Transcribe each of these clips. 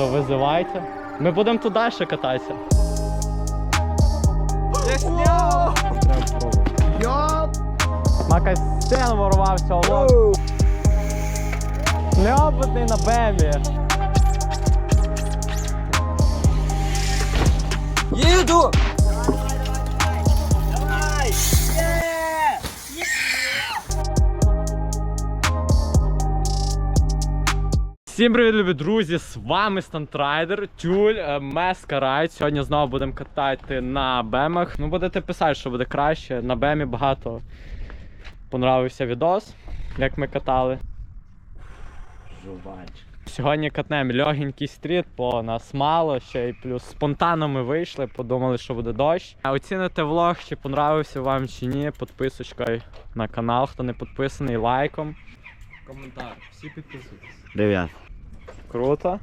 То визивайте. Ми будемо тут далі кататися. Я стену ворвався, лоб. Неопитний на бемі. Їду! Всім привіт, любі друзі! З вами Стантрайдер, Тюль, е, Меска Райд. Сьогодні знову будемо катати на бемах. Ну, будете писати, що буде краще. На бемі багато понравився відос, як ми катали. Жувач. Сьогодні катнемо легенький стріт, бо нас мало ще й плюс спонтанно ми вийшли, подумали, що буде дощ. А Оціните влог, чи понравився вам чи ні, підписочкою на канал, хто не підписаний, лайком. Коментар. Всі підписуйтесь. Привіт. Круто.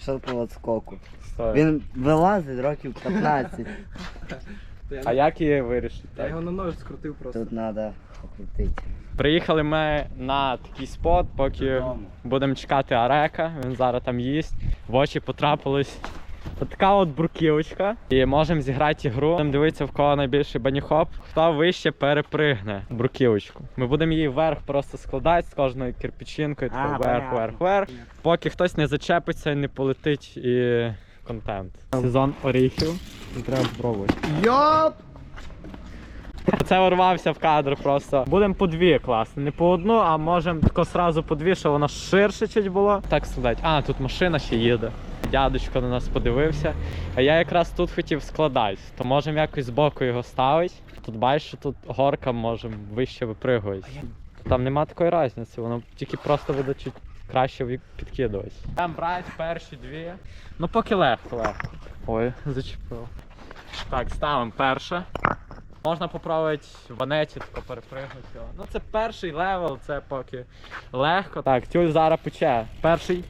Що по? Стой. Він вилазить років 15. А як її вирішити? Я його на нож скрутив просто. Тут треба покрутити. Приїхали ми на такий спот, поки будемо чекати Арека, він зараз там їсть. В очі потрапилась така от бруківочка. І можемо зіграти ігру. Будемо дивитися, в кого найбільший баніхоп, хто вище перепригне бруківочку. Ми будемо її вверх просто складати з кожною кирпичинкою, тако вверх, вверх, вверх. Поки хтось не зачепиться і не полетить і контент. Сезон оріхів. Треба спробувати. Йоп! Це урвався в кадр просто. Будемо по дві класно. Не по одну, а можемо тако сразу по дві, щоб воно ширше чуть було. Так складати. А, тут машина ще їде. Дядечко на нас подивився. А я якраз тут хотів складати, то можемо якось збоку його ставити. Тут бачиш, що тут горка можемо вище випригувати. Там нема такої різниці, воно тільки просто буде чуть краще підкидувати. Там брати перші дві. Ну поки легко, легко. Ой, зачепив. Так, ставимо перше. Можна попробувати в анеті тако перепригнути. Ну це перший левел, це поки легко. Так, тюль зараз пече. Перший.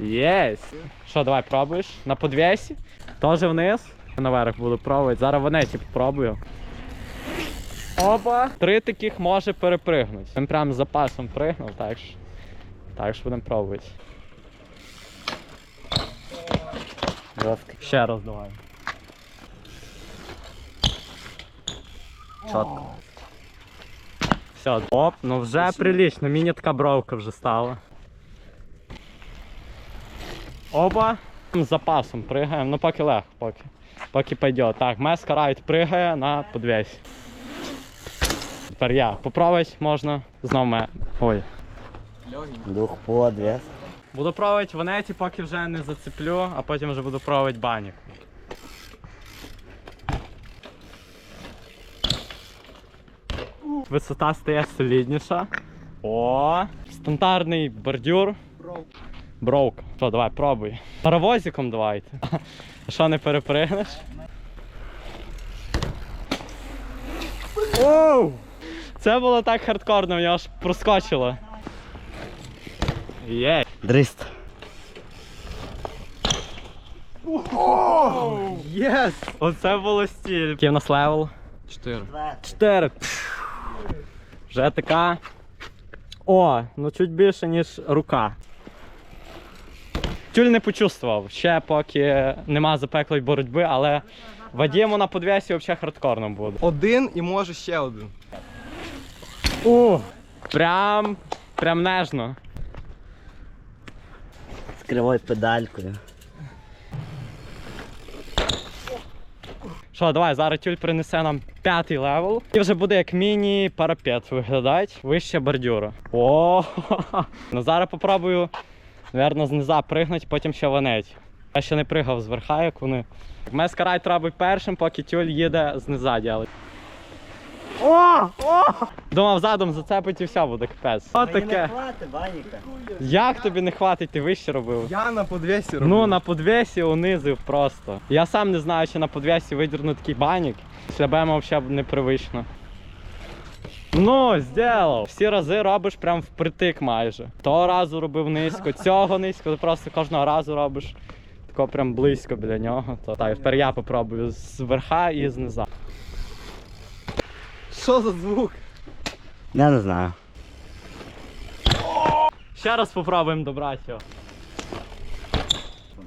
Єсть. Що, давай пробуєш? На подвесі? Теж вниз. Наверх буду пробувати. Зараз в анеті попробую. Опа! Три таких може перепригнути. Він прям з запасом пригнув, так що. Так що будемо пробувати. Жорстко. Ще раз давай. Чітко. Все, оп, ну вже прилично, мені така бровка вже стала. Оба. З запасом пригаємо, ну поки легко, поки. Поки пойде. Так, Меска Райт пригає на подвесь. Тепер я. Попробувати можна. Знов ме. Ой. Дух подвес. Буду пробувати в анеті, поки вже не зацеплю, а потім вже буду пробувати банік. Висота стає солідніша. О, стандартний бордюр. Броук. Що, давай, пробуй. Паровозиком давайте. А Що не перепригнеш? Оу! Це було так хардкорно, мені аж проскочило. Є. Дрист. Єс! Оце було стіль. Який в нас левел? 4. 4. Вже така. О, ну чуть більше, ніж рука. Тюль не почувствував. Ще поки нема запеклої боротьби, але Вадіму на подвесі взагалі хардкорно буде. Один і може ще один. У, прям, прям нежно. З кривою педалькою. Що, давай, зараз тюль принесе нам п'ятий левел. І вже буде як міні-парапет виглядати вище бордюра. О, ну зараз попробую, напевно, зниза пригнути, потім ще ванеть. Я ще не пригав з верха, як вони. Меска райд робить першим, поки тюль їде зниза ділить. О! О! Думав, задом зацепить і все буде капець. Що таке? хвати, баніка. Як тобі не хватить, ти вище робив? Я на подвесі роблю. Ну, на подвесі унизив просто. Я сам не знаю, чи на подвесі видірну такий банік. Для БМ взагалі непривично. Ну, зробив. Всі рази робиш прям впритик майже. Того разу робив низько, цього низько, ти просто кожного разу робиш тако прям близько біля нього. То так, тепер я попробую з верха і знизу. Що за звук? Я не знаю. Ще раз попробуємо добрати його.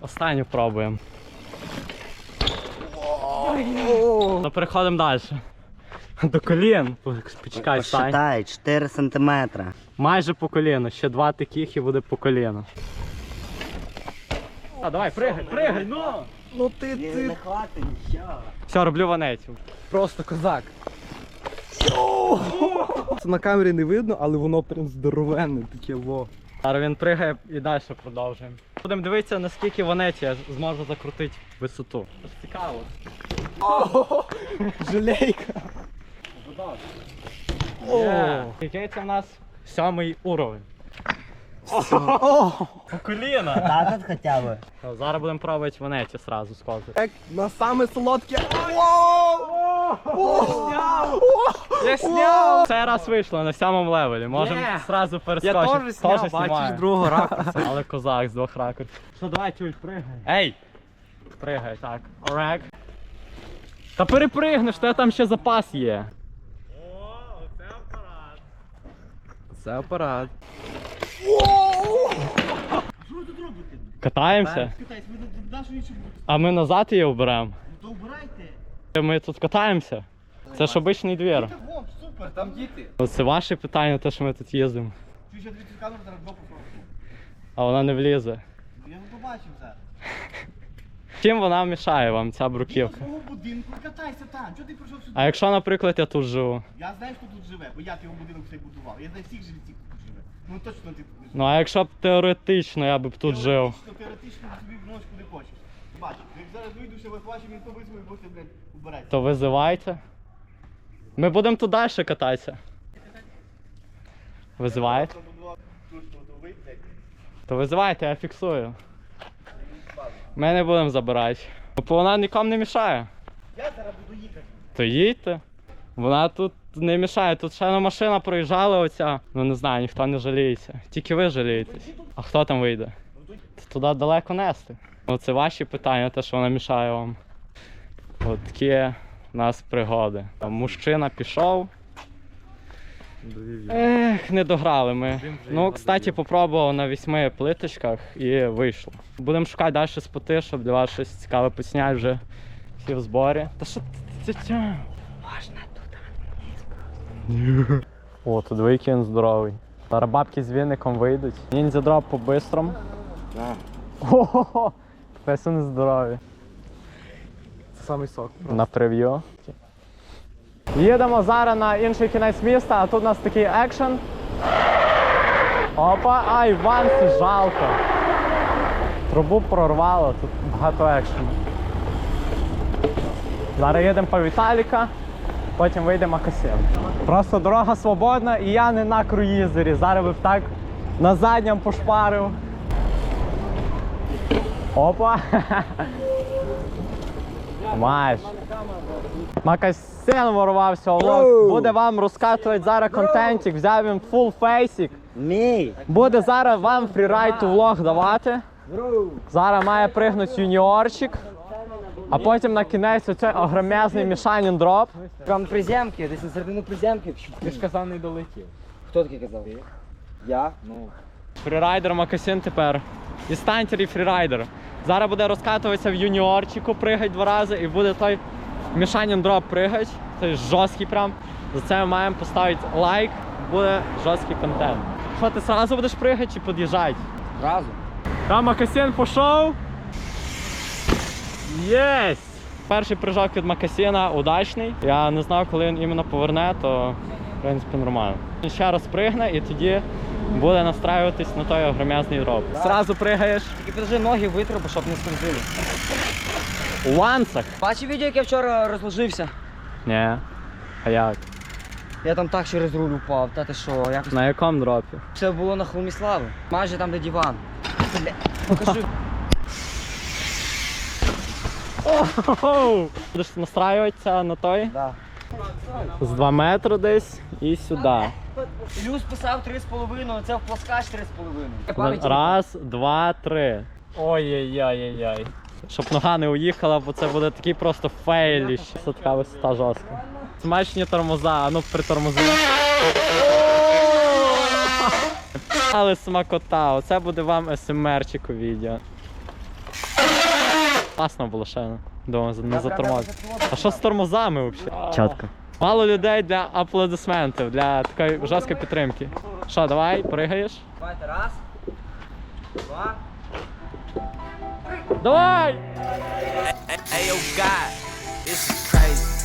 останню пробуємо. Ну, переходимо далі. До колін. Почекай, стань. Посчитай, 4 сантиметра. Майже по коліну. Ще два таких і буде по коліну. А, давай, пригай, пригай, ну! Ну ти, ти. хватить нічого. Все, роблю ванеті. Просто козак. Це на камері не видно, але воно прям здоровенне таке во. Зараз він пригає і далі продовжуємо. Будемо дивитися, наскільки ванеті я зможу закрутити висоту. Це ж цікаво. Жалейка. Це в нас сьомий уровень. Коліна. Та тут хоча б. Зараз будемо пробувати ванеті сразу сковзати. Як на саме солодке. Я сняв! Це раз вийшло на сьомому левелі. Можемо Є. сразу Я теж зняв, бачиш, другого ракурсу. Але козак з двох ракурсів. Що, давай, чуль, пригай. Ей! Пригай, так. Орек. Та перепригнеш, та там ще запас є. Це апарат. Катаємося? А ми назад її оберемо. То вбирайте. Ми тут катаємося. Це ж обичний двір. Вон, супер. Там діти. Оце ваше питання, те, що ми тут їздимо. Ти ще дивіться камеру зараз А вона не влізе. Я не побачив зараз. Чим вона мішає вам, ця бруківка? свого будинку і катайся там. Чого ти прийшов сюди? А якщо, наприклад, я тут живу? Я знаю, хто тут живе, бо я його будинок цей будував. Я знаю всіх жильців, хто тут живе. Ну точно ти тут не живеш. Ну а якщо б теоретично я б тут жив. Теоретично, теоретично тобі вночі куди хочеш. Бачиш, як зараз вийду, ще вас він то визвою будете, блядь, убирати. То визивайте. Ми будемо тут далі кататися. Визиваєте? Ви, блядь. То визивайте, я фіксую. Ми не будемо забирати. Бо вона нікому не мішає. Я зараз буду їхати. То їдьте. Вона тут не мішає. Тут ще на машина проїжджала оця. Ну не знаю, ніхто не жаліється. Тільки ви жалієтесь. А хто там вийде? Туди далеко нести. Ну це ваші питання, те, що вона мішає вам. От такі у нас пригоди. Мужчина пішов. Ех, не дограли ми. Ну, кстати, попробував на вісьми плиточках і вийшло. Будемо шукати далі споти, щоб для вас щось цікаве посняти вже всі в зборі. Та що це? Можна тут О, тут він здоровий. Зараз бабки з віником вийдуть. Ніндзя дроп по бистрому. Ого! Вони здорові. Це самий сок. На прев'ю. Їдемо зараз на інший кінець міста, а тут у нас такий екшен. Опа, ай, ванці жалко. Трубу прорвало, тут багато екшену. Зараз їдемо по Віталіка, потім вийдемо Макасин. Просто дорога свободна і я не на круїзері. Зараз би б так на задньому пошпарив. Опа! Маєш. Макасин ворвався у Буде вам розкатувати зараз контентик. Взяв він фул фейсик. Мій. Буде зараз вам фрірайд у влог давати. Зараз має пригнути юніорчик. А потім на кінець оцей огромезний мішанін дроп. Там приземки, десь на середину приземки. Ти ж казав не долетів. Хто таке казав? Я? Ну. Фрірайдер Макасин тепер. І фрірайдер. Зараз буде розкатуватися в юніорчику, пригать два рази, і буде той мішанін дроп пригать. Той жорсткий прям. За це ми маємо поставити лайк, буде жорсткий контент. Що ти одразу будеш пригати чи під'їжджати? Зразу. Там Макасин пішов. Єсть! Перший прыжок від Макасіна удачний. Я не знав, коли він іменно поверне, то в принципі нормально. Він ще раз пригне і тоді буде настраюватись на той огром'язний дроп. Зразу пригаєш Тільки підложи ноги витру, щоб не скользили. у ванцах. Бачив відео, як я вчора розложився? Ні. А як? Я там так через руль упав, та ти що, якось. На якому дропі? Все було на холмі слави. Майже там, де диван. Бля, Покажи. Будеш настраюватися на той Да. З 2 метри десь і сюди. Плюс писав 3,5, це в пласкач 3,5. Раз, два, три. Ой-ой-ой-ой-ой. Щоб нога не уїхала, бо це буде такий просто фейліш. Це така висота жорстка. Смачні тормоза, а ну притормози. Але смакота, оце буде вам СМРчик у відео. Класно було ще. Думаю, не затормозити. А що з тормозами взагалі? Чатка. Мало людей для аплодисментів, для такої жорсткої підтримки. Що, давай, пригаєш? Давайте, раз. Два. Давай! Hey, yo, God, this is crazy.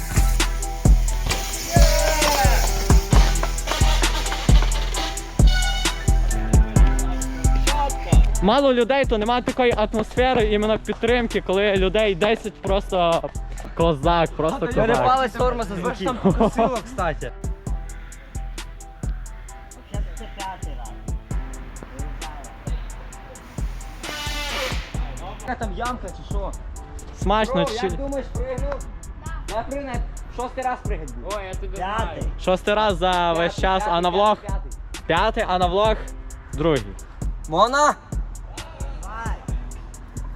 Мало людей, то немає такої атмосфери іменно підтримки, коли людей 10 просто козак, просто козак. Перепалась форма за звуки. там покосило, кстати. Це п'ятий раз. Яка там ямка чи що? Смачно Бро, чи як думаєш, пригнув? Я пригну, шостий раз буду. Ой, я тебе П'ятий. шостий раз за весь час, а на влог п'ятий, а на влог другий. Мона!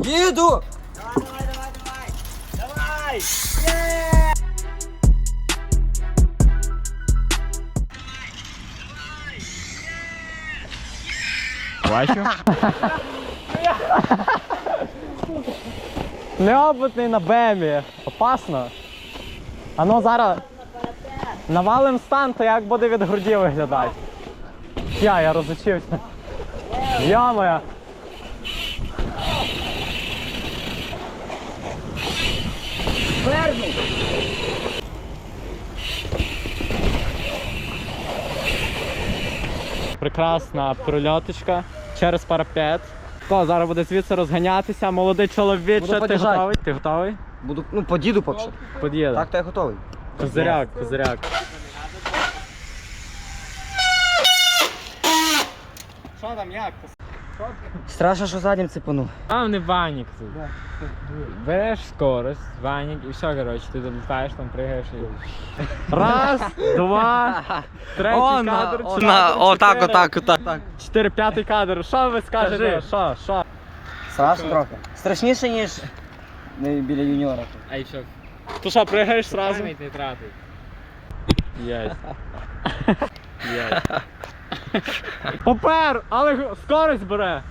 Їду! Давай, давай, давай, давай! Давай! Бачу. Неопитний на бемі. Опасно. А ну зараз навалим стан, то як буде від груді виглядати. Я, я розучився. Я моя. Прекрасна прольоточка через парапет. То зараз буде звідси розганятися. Молодий чоловіче, Буду ти готовий? Ти готовий? Буду, ну, подіду поки що. Під'їде. Так, то я готовий. Козиряк, козиряк. Що там, як? Страшно, що заднім цепану. А не ванік тут. Береш скорость, ванік і все, коротше, ти долітаєш, там пригаєш і. Раз, два, третій О, на- кадр. о, чотири, на- отак, чотири, отак, отак. Чотири, п'ятий кадр. Що ви скажете? Кажи. Що, що? Страшно трохи. Страшніше, ніж біля юніора. А і що? То що, пригаєш сразу? Пам'ять не тратить. Єсть. Єсть. Попер, але скорость бере.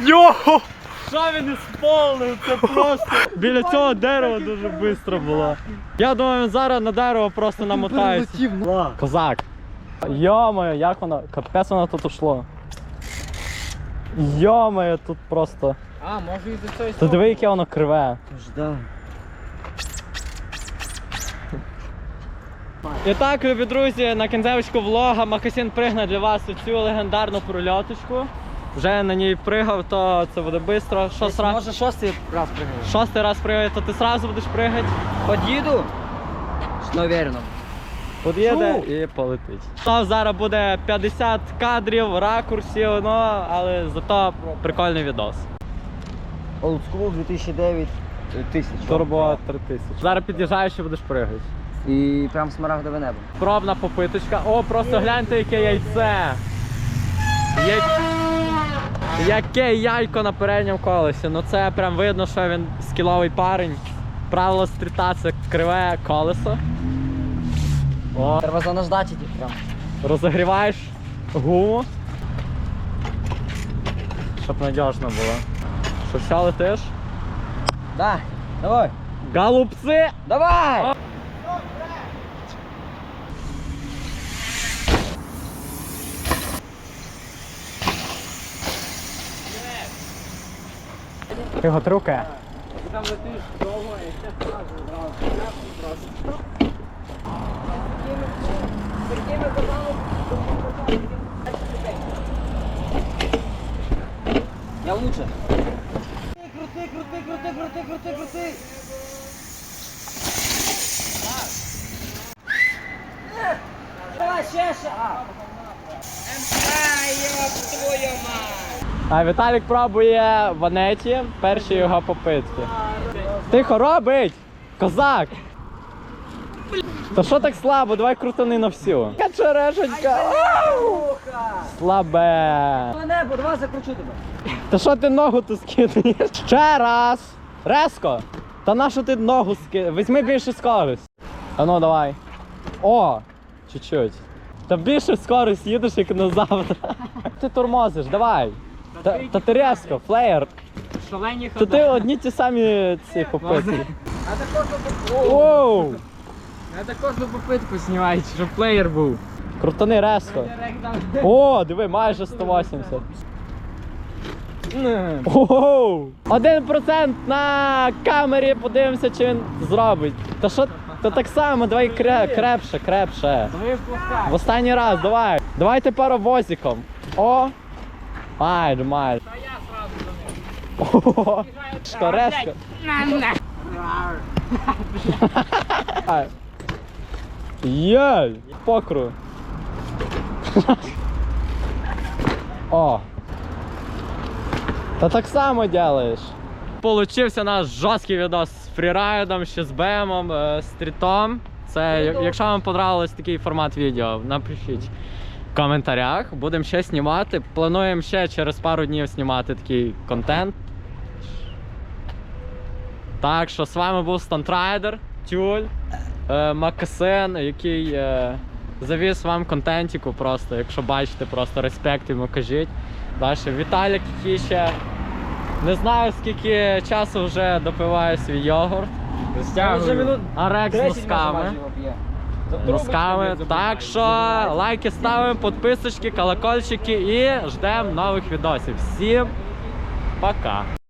Йо! Що він не сповнив? Це просто. Біля цього дерева дуже швидко було. Я думаю, він зараз на дерево просто намотається. Козак. Йо-моє, як воно? Капець воно тут ушло. Йо-моє, тут просто. А, може і за цієї Ти диви, яке воно криве. Ждав. І так, любі друзі, на кінцевочку влога Макасін пригне для вас цю легендарну прольоточку. Вже на ній пригав, то це буде швидко. Що сра... Може шостий раз пригаєш. Шостий раз пригає, то ти сразу будеш пригати. Подіду? Ну, уверенно. Під'їде і полетить. То зараз буде 50 кадрів, ракурсів, ну, але зато прикольний відос. Old School 2009 тисяч. Турбо 3000. Зараз під'їжджаєш і будеш пригати. І прям смарагдове небо. Пробна попиточка. О, просто гляньте, яке яйце. Я... Яке яйко на передньому колесі. Ну це прям видно, що він скіловий парень. Правило стріта це криве колесо. О, Треба занаждати їх прям. розогріваєш гуму. Щоб надіжно було. Все летиш? Да, давай. Голубці! Давай! Його руки. Я лучше. Крути, крути, крути, крути, крути, крути! А. Віталік пробує ванеті перші його попитки. Тихо робить! Козак! Та що так слабо? Давай крутани на всю. Качерешенька! Слабе! Небо, давай закручу тебе. Та що ти ногу тут скидаєш? Ще раз! Резко! Та на що ти ногу скидаєш? Візьми більше скорость. А ну давай. О! Чуть-чуть. Та більше скорость їдеш, як на завтра. Ти тормозиш, давай. Та, та ти резко, флеєр. Шалені То ти одні ті самі ці попитки. Оу! Я так кожну попитку знімаю, щоб плеєр був. Крутони резко. О, диви, майже 180. Оу! Один процент на камері, подивимося, чи він зробить. Та що? Та так само, давай кре, крепше, крепше. В останній раз, давай. Давайте паровозиком. О! Майже, майже. О, Резко, резко. Ай. Єй! Покру. О. Та так само делаєш. Получився наш жорсткий відос з фрірайдом, ще з БМом, е, стрітом. Це, якщо вам понравилось такий формат відео, напишіть в коментарях. Будемо ще знімати. Плануємо ще через пару днів знімати такий контент. Так що з вами був Стантрайдер, Тюль, е, Макасин, який е, завіз вам контентіку просто. Якщо бачите, просто респект йому кажіть. Далі Віталік, який ще не знаю скільки часу вже допиває свій йогурт. Стягую. Арек з носками. Носками. Так що лайки ставимо, підписочки, колокольчики і ждемо нових відосів. Всім пока!